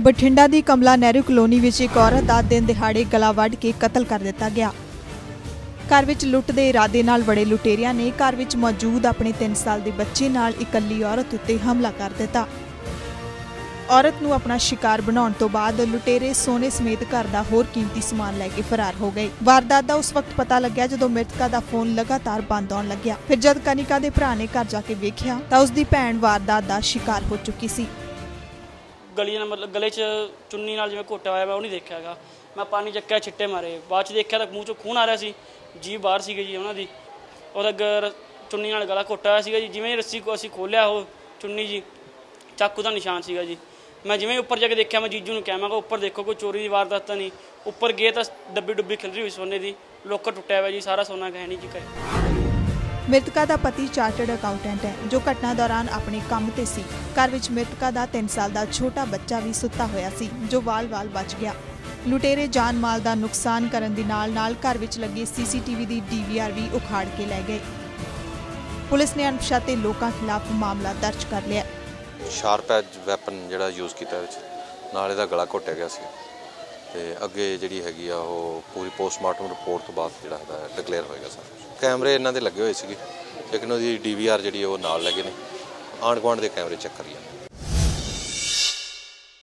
ਬਠਿੰਡਾ ਦੀ ਕਮਲਾ ਨਹਿਰੂ ਕਲੋਨੀ ਵਿੱਚ ਇੱਕ ਔਰਤ ਦਾ ਦਿਨ ਦਿਹਾੜੇ ਗਲਾ ਵੱਢ ਕੇ ਕਤਲ ਕਰ ਦਿੱਤਾ ਗਿਆ। ਘਰ ਵਿੱਚ ਲੁੱਟ ਦੇ ਇਰਾਦੇ ਨਾਲ ਬੜੇ ਲੁਟੇਰਿਆਂ ਨੇ ਘਰ ਵਿੱਚ ਮੌਜੂਦ ਆਪਣੇ 3 ਸਾਲ ਦੇ ਬੱਚੇ ਨਾਲ ਇਕੱਲੀ ਔਰਤ ਉੱਤੇ ਹਮਲਾ ਕਰ ਦਿੱਤਾ। ਔਰਤ ਨੂੰ ਆਪਣਾ ਸ਼ਿਕਾਰ ਬਣਾਉਣ ਤੋਂ ਬਾਅਦ ਲੁਟੇਰੇ ਸੋਨੇ ਸਮੇਤ ਘਰ ਦਾ ਹੋਰ ਕੀਮਤੀ ਸਮਾਨ ਲੈ ਕੇ ਫਰਾਰ ਹੋ ਗਏ। ਵਾਰਦਾਤ ਦਾ ਉਸ ਵਕਤ ਪਤਾ ਲੱਗਿਆ ਜਦੋਂ ਮ੍ਰਿਤਕਾ ਦਾ ਫੋਨ ਲਗਾਤਾਰ ਬੰਦ ਆਉਣ ਲੱਗਿਆ। ਫਿਰ ਜਦ ਕਨਿਕਾ ਦੇ ਭਰਾ ਨੇ ਘਰ ਜਾ ਕੇ ਵੇਖਿਆ ਤਾਂ ਉਸ ਦੀ ਭੈਣ ਵਾਰਦਾਤ ਦਾ ਸ਼ਿਕਾਰ ਹੋ ਚੁੱਕੀ ਸੀ। ਗਲੀ ਨਾਲ ਮਤਲਬ ਗਲੇ 'ਚ ਚੁੰਨੀ ਨਾਲ ਜਿਵੇਂ ਘੋਟਿਆ ਹੋਇਆ ਮੈਂ ਉਹ ਨਹੀਂ ਦੇਖਿਆ ਹੈਗਾ। ਮੈਂ ਪਾਣੀ ਚੱਕਿਆ, ਛਿੱਟੇ ਮਾਰੇ। ਬਾਅਦ 'ਚ ਦੇਖਿਆ ਤਾਂ ਮੂੰਹ 'ਚੋਂ ਖੂਨ ਆ ਰਿਹਾ ਸੀ। ਜੀ ਬਾਹਰ ਸੀਗੇ ਜੀ ਉਹਨਾਂ ਦੀ। ਉਹਦਾ ਗ- ਚੁੰਨੀ ਨਾਲ ਗਲਾ ਘੋਟਿਆ ਹੋਇਆ ਸੀਗਾ ਜੀ। ਜਿਵੇਂ ਰੱਸੀ ਕੋ ਅਸੀਂ ਖੋਲਿਆ ਉਹ ਚੁੰਨੀ ਜੀ, ਚਾਕੂ ਦਾ ਨਿਸ਼ਾਨ ਸੀਗਾ ਜੀ। ਮੈਂ ਜਿਵੇਂ ਹੀ ਉੱਪਰ ਜਾ ਕੇ ਦੇਖਿਆ, ਮੈਂ ਜੀਜੂ ਨੂੰ ਕਿਹਾ, ਮੈਂ ਕਿਹਾ, ਉੱਪਰ ਦੇਖੋ, ਕੋਈ ਚੋਰੀ ਦੀ ਵਾਰਦਾਤ ਤਾਂ ਨਹੀਂ। ਉੱਪਰ ਗਏ ਤਾਂ ਡੱਬੀ ਡੁੱਬੀ ਖਿਲ ਰਹੀ ਹੋਈ ਸੋਨੇ ਦੀ। ਲੋਕਰ ਟੁੱਟਿਆ ਹੋਇਆ ਜੀ, ਸਾਰਾ ਸੋਨਾ ਗਹਿਣੀ ਜੀ ਕਰੇ ਮ੍ਰਿਤਕਾ ਦਾ ਪਤੀ ਚਾਰਟਰਡ ਅਕਾਊਂਟੈਂਟ ਹੈ, ਜੋ ਘਟਨਾ ਦੌਰਾਨ ਆਪਣੇ ਕੰਮ ਤੇ ਸੀ। ਘਰ ਵਿੱਚ ਮ੍ਰਿਤਕਾ ਦਾ 3 ਸਾਲ ਦਾ ਛੋਟਾ ਬੱਚਾ ਵੀ ਸੁੱਤਾ ਹੋਇਆ ਸੀ, ਜੋ ਵਾਲ-ਵਾਲ ਬਚ ਗਿਆ। ਲੁਟੇਰੇ ਜਾਨ ਮਾਲ ਦਾ ਨੁਕਸਾਨ ਕਰਨ ਦੇ ਨਾਲ-ਨਾਲ ਘਰ ਵਿੱਚ ਲੱਗੇ ਸੀਸੀਟੀਵੀ ਦੀ ਡੀਵੀਆਰ ਵੀ ਉਖਾੜ ਕੇ ਲੈ ਗਏ। ਪੁਲਿਸ ਨੇ ਅਣਪਛਾਤੇ ਲੋਕਾਂ ਖਿਲਾਫ ਮਾਮਲਾ ਦਰਜ ਕਰ ਲਿਆ। ਸ਼ਾਰਪ ਐਜ ਵੈਪਨ ਜਿਹੜਾ ਯੂਜ਼ ਕੀਤਾ ਵਿੱਚ, ਨਾਲ ਇਹਦਾ ਗਲਾ ਘੋਟਿਆ ਗਿਆ ਸੀ। ਤੇ ਅੱਗੇ ਜਿਹੜੀ ਹੈਗੀ ਆ ਉਹ ਪੂਰੀ ਪੋਸਟਮਾਰਟਮ ਰਿਪੋਰਟ ਤੋਂ ਬਾਅਦ ਜਿਹੜਾ ਹੈਗਾ, ਡਿਕਲੇਅਰ ਹੋਏਗਾ ਸਾਰਾ ਕੁਛ। ਕੈਮਰੇ ਇਹਨਾਂ ਦੇ ਲੱਗੇ ਹੋਏ ਸੀਗੇ। ਲੇਕਿਨ ਉਹਦੀ ਡੀਵੀਆਰ ਜਿਹੜੀ ਉਹ ਨਾਲ ਲੱਗੇ ਨੇ। ਆਂਢ ਗੁਆਂਢ ਦੇ ਕੈਮਰੇ ਚੈੱਕ ਕਰੀ ਜਾਂਦੇ